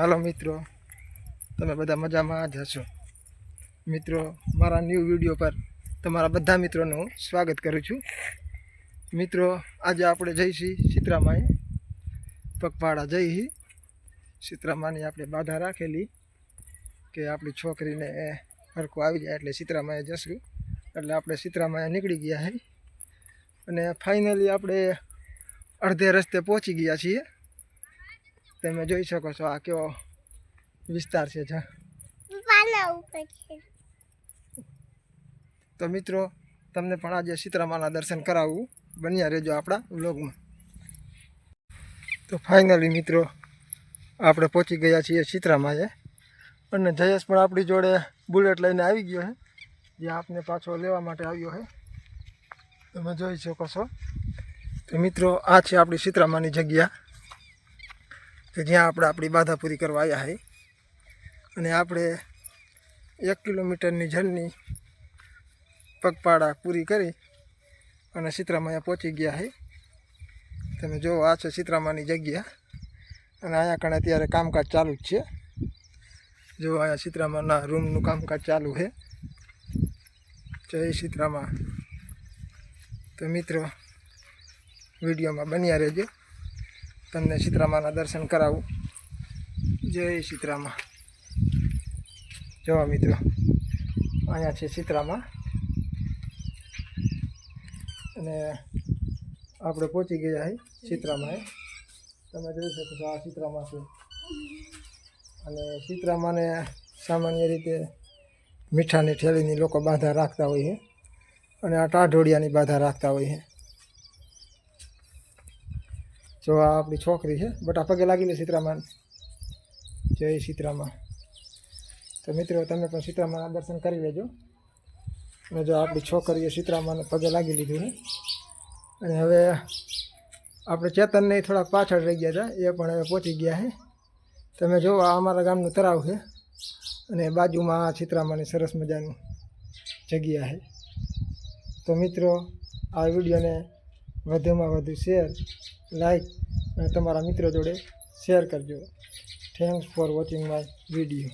હાલો મિત્રો, તમે બધા મજામાં જ હશો? મિત્રો, મારા ન્યૂ વીડિયો પર તમારા બધા મિત્રોનું સ્વાગત કરું છું. મિત્રો, આજે આપણે જઈશી સીતરામાએ પગપાળા જઈ સીતરામાની આપણે બાધા રાખેલી કે આપણી છોકરીને હરકો આવી જાય એટલે સીતરામાએ જશું. એટલે આપણે સીતરામાએ નીકળી ગયા હે. અને ફાઇનલી આપણે અડધે રસ્તે પહોંચી ગયા છીએ. તમે જોઈ શકો છો આ કેવો વિસ્તાર છે જા. તો મિત્રો તમને પણ આજે સીતરામાના દર્શન કરાવવું બન્યા રહેજો આપણા વ્લોગમાં. તો ફાઇનલી મિત્રો આપણે પહોંચી ગયા છીએ સીતરામાએ અને જયેશ પણ આપણી જોડે બુલેટ લઈને આવી ગયો છે જે આપને પાછો લેવા માટે આવ્યો છે તમે જોઈ શકો છો. તો મિત્રો આ છે આપણી સીતરામાની જગ્યા. કે જ્યાં આપણે આપણી બાધા પૂરી કરવા આવ્યા છે અને આપણે એક કિલોમીટરની જર્ની પગપાળા પૂરી કરી અને સીતરામાયા પહોંચી ગયા છે તમે જુઓ આ છે સીતરામાની જગ્યા. અને અહીંયા કણે અત્યારે કામકાજ ચાલુ જ છે. જો, અહીંયા સીતરામાના રૂમનું કામકાજ ચાલુ છે જય સીતરામા. તો મિત્રો, વિડીયોમાં બન્યા રહેજો. તમને સીતરામાના દર્શન કરાવું. જય સીતરામા. જોવા મિત્રો, અહીંયા છે સીતરામા. અને આપણે પહોંચી ગયા છીએ સીતરામાએ. તમે જોઈ શકો છો આ સીતરામા છે. અને સીતરામાને સામાન્ય રીતે મીઠાની ઠેલીની લોકો બાધા રાખતા હોય છે. અને આ ટાઢોળિયાની બાધા રાખતા હોય છે. જો આ આપણી છોકરી છે. બટ આ પગે લાગી લે સીતરામાને. જય સીતરામા. તો મિત્રો, તમે પણ સીતરામાના દર્શન કરી લેજો. અને જો આપણી છોકરીએ સીતરામાને પગે લાગી લીધું છે. અને હવે આપણે ચેતનને થોડાક પાછળ રહી ગયા હતા. એ પણ હવે પહોંચી ગયા છે. તમે જુઓ આ અમારા ગામનું તળાવ છે. અને બાજુમાં આ સીતરામાની સરસ મજાની જગ્યા છે. તો મિત્રો, આ વિડીયોને વધુમાં વધુ શેર લાઈક અને તમારા મિત્રો જોડે શેર કરજો. Thanks for watching my video